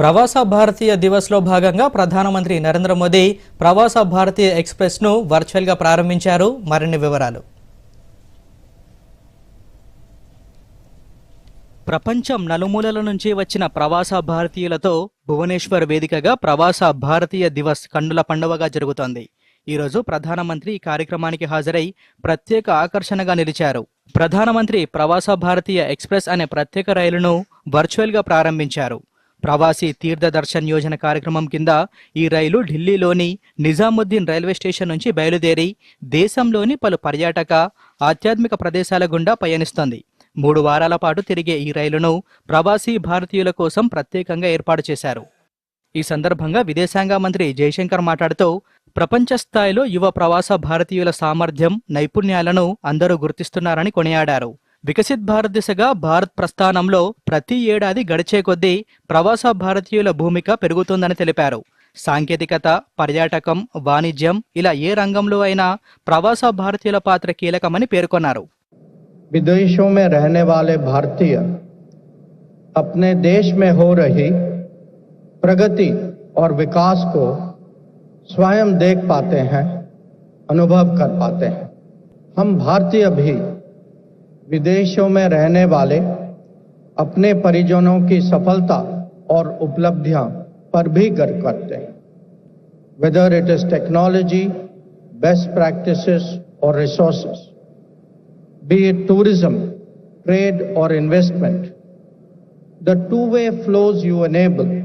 ప్రవాస భారతీయ దివస్లో భాగంగా ప్రధానమంత్రి నరేంద్ర మోదీ ప్రవాస భారతీయ ఎక్స్ప్రెస్ను వర్చువల్గా ప్రారంభించారు. మరిన్ని వివరాలు. ప్రపంచం నలుమూలల నుంచి వచ్చిన ప్రవాస భారతీయులతో భువనేశ్వర్ వేదికగా ప్రవాస భారతీయ దివస్ కన్నుల పండువగా జరుగుతోంది. ఈరోజు ప్రధానమంత్రి ఈ కార్యక్రమానికి హాజరై ప్రత్యేక ఆకర్షణగా నిలిచారు. ప్రధానమంత్రి ప్రవాస భారతీయ ఎక్స్ప్రెస్ అనే ప్రత్యేక రైలును వర్చువల్గా ప్రారంభించారు. ప్రవాసీ తీర్థ దర్శన్ యోజన కార్యక్రమం కింద ఈ రైలు ఢిల్లీలోని నిజాముద్దీన్ రైల్వే స్టేషన్ నుంచి బయలుదేరి దేశంలోని పలు పర్యాటక ఆధ్యాత్మిక ప్రదేశాల గుండా పయనిస్తోంది. మూడు వారాల పాటు తిరిగే ఈ రైలును ప్రవాసీ భారతీయుల కోసం ప్రత్యేకంగా ఏర్పాటు చేశారు. ఈ సందర్భంగా విదేశాంగ మంత్రి జయశంకర్ మాట్లాడుతూ ప్రపంచ స్థాయిలో యువ ప్రవాస భారతీయుల సామర్థ్యం నైపుణ్యాలను అందరూ గుర్తిస్తున్నారని కొనియాడారు. వికసిత్ భారత్ దిశగా భారత్ ప్రస్థానంలో ప్రతి ఏడాది గడిచే కొద్దీ ప్రవాస భారతీయుల భూమిక పెరుగుతుందని తెలిపారు సాంకేతికత పర్యాటకం వాణిజ్యం ఇలా ఏ రంగంలో అయినా ప్రవాస భారతీయుల పాత్ర కీలకమని పేర్కొన్నారు विदेशों में रहने वाले भारतीय अपने देश में हो रही प्रगति और विकास को स्वयं देख पाते हैं अनुभव कर पाते हैं हम भारतीय भी विदेशों में रहने वाले, अपने परिजनों की सफलता और उपलब्धियाँ पर भी गर्व करते हैं। Whether it is technology best practice और resources be it tourism trade और investment the two way flows you enable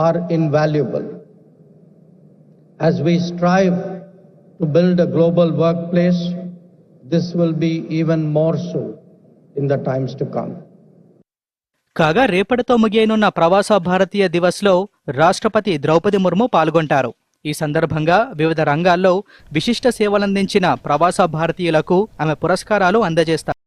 are invaluable as we strive to build a global workplace this will be even more so in the times to come కాగా రేపటితో ముగియనున్న ప్రవాస భారతీయ దివస్లో రాష్ట్రపతి ద్రౌపది ముర్ము పాల్గొంటారు. ఈ సందర్భంగా వివిధ రంగాల్లో విశిష్ట సేవలందించిన ప్రవాస భారతీయులకు ఆమె పురస్కారాలు అందజేస్తారు.